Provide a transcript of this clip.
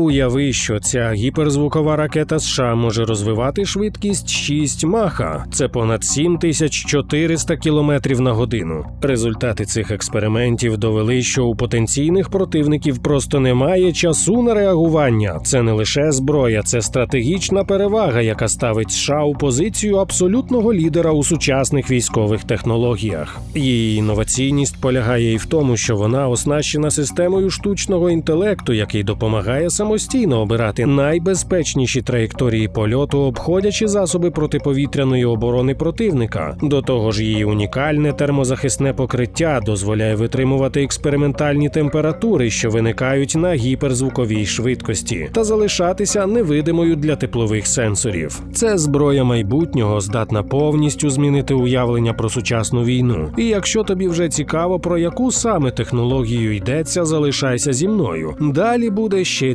Уяви, що ця гіперзвукова ракета США може розвивати швидкість 6 маха, це понад 7400 км на годину. Результати цих експериментів довели, що у потенційних противників просто немає часу на реагування. Це не лише зброя, це стратегічна перевага, яка ставить США у позицію абсолютного лідера у сучасних військових технологіях. Її інноваційність полягає і в тому, що вона оснащена системою штучного інтелекту, який допомагає самостійно обирати найбезпечніші траєкторії польоту, обходячи засоби протиповітряної оборони противника. До того ж, її унікальне термозахисне покриття дозволяє витримувати експериментальні температури, що виникають на гіперзвуковій швидкості, та залишатися невидимою для теплових сенсорів. Це зброя майбутнього здатна повністю змінити уявлення про сучасну війну. І якщо тобі вже цікаво, про яку саме технологію йдеться, залишайся зі мною. Далі буде ще